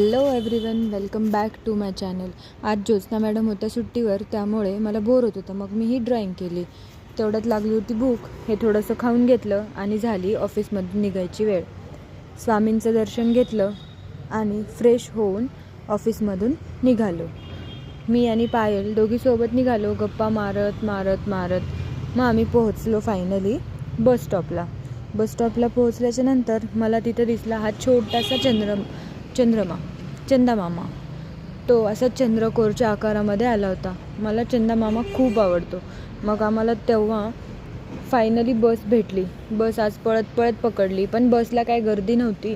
Hello everyone welcome back to my channel आज Jyotsna madam होत्या सुट्टीवर त्यामुळे मला बोर होत होतं. मग मी ही ड्रॉइंग केली. तेवढ्यात लागली होती भूक हे थोडंसं खाऊन घेतलं आणि झाली ऑफिसमधून निघायची वेळ. स्वामींचं दर्शन घेतलं आणि फ्रेश होऊन ऑफिसमधून निघालो. मी आणि पायल दोघी सोबत निघालो गप्पा मारत मारत मारत. मग आम्ही पोहोचलो फायनली बस स्टॉपला बस स्टॉपला पोहोचल्याच्या नंतर मला तिथं दिसला हा छोटासा चंद्र चंद्रमा. चंदामामा. तो असा चंद्रकोरच्या आकारामध्ये आला होता. मला चंदामामा खूप आवडतो. मग आम्हाला तेव्हा फायनली बस भेटली. बस आज पळत पळत पकडली पण बसला काय गर्दी नव्हती.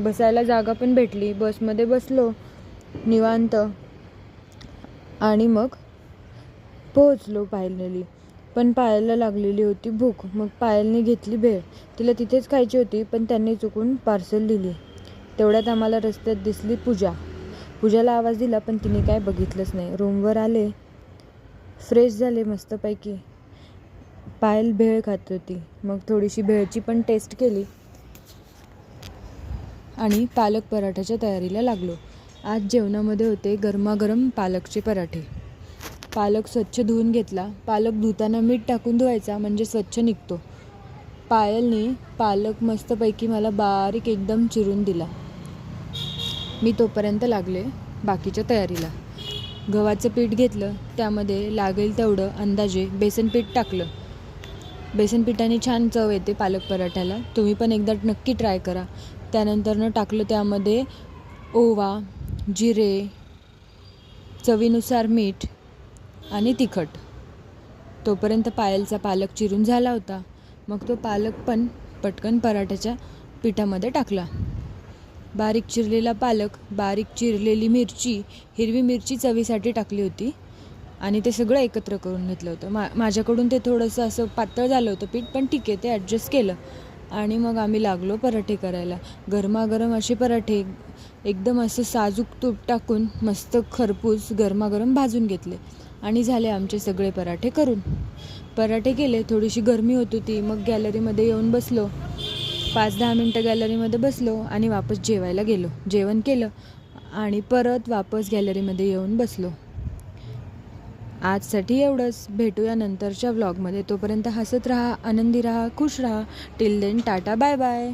बसायला जागा पण भेटली. बसमध्ये बसलो निवांत. आणि मग पोहोचलो पायलली पण पायाला लागलेली होती भूक. मग पायलने घेतली भेळ. तिला तिथेच खायची होती पण त्यांनी चुकून पार्सल दिली. तेवढ्यात आम्हाला रस्त्यात दिसली पूजा. पूजाला आवाज दिला पण तिने काय बघितलंच नाही. रूमवर आले. फ्रेश झाले मस्तपैकी. पायल भेळ खात होती. मग थोडीशी भेळची पण टेस्ट केली. आणि पालक पराठ्याच्या तयारीला लागलो. आज जेवणामध्ये होते गरमागरम पालकचे पराठे. पालक स्वच्छ धुवून घेतला. पालक धुताना मीठ टाकून धुवायचा म्हणजे स्वच्छ निघतो. पायलने पालक मस्तपैकी मला बारीक एकदम चिरून दिला. मी तोपर्यंत लागले बाकीच्या तयारीला. गव्हाचं पीठ घेतलं त्यामध्ये लागेल तेवढं अंदाजे बेसन पीठ टाकलं. बेसन पिठाने छान चव येते पालक पराठ्याला. तुम्ही पण एकदा नक्की ट्राय करा. त्यानंतरनं टाकलं त्यामध्ये ओवा जिरे चवीनुसार मीठ आणि तिखट. तोपर्यंत पायलचा पालक चिरून झाला होता. मग तो पालक पण पटकन पराठ्याच्या पिठामध्ये टाकला. बारीक चिरलेला पालक बारीक चिरलेली मिरची हिरवी मिरची चवीसाठी टाकली होती. आणि ते सगळं एकत्र करून घेतलं होतं. मा माझ्याकडून ते थोडंसं असं पातळ झालं होतं पीठ पण ठीक आहे ते ॲडजस्ट केलं. आणि मग आम्ही लागलो पराठे करायला. गरमागरम असे पराठे एकदम असं साजूक तूप टाकून मस्त खरपूस गरमागरम भाजून घेतले. आणि झाले आमचे सगळे पराठे करून. पराठे केले थोडीशी गरमी होत होती मग गॅलरीमध्ये येऊन बसलो. पाच दहा मिनटं गॅलरीमध्ये बसलो आणि वापस जेवायला गेलो. जेवण केलं आणि परत वापस गॅलरीमध्ये येऊन बसलो. आजसाठी एवढंच. भेटूया नंतरच्या व्लॉगमध्ये तोपर्यंत हसत राहा आनंदी राहा खुश राहा. Till then tata bye bye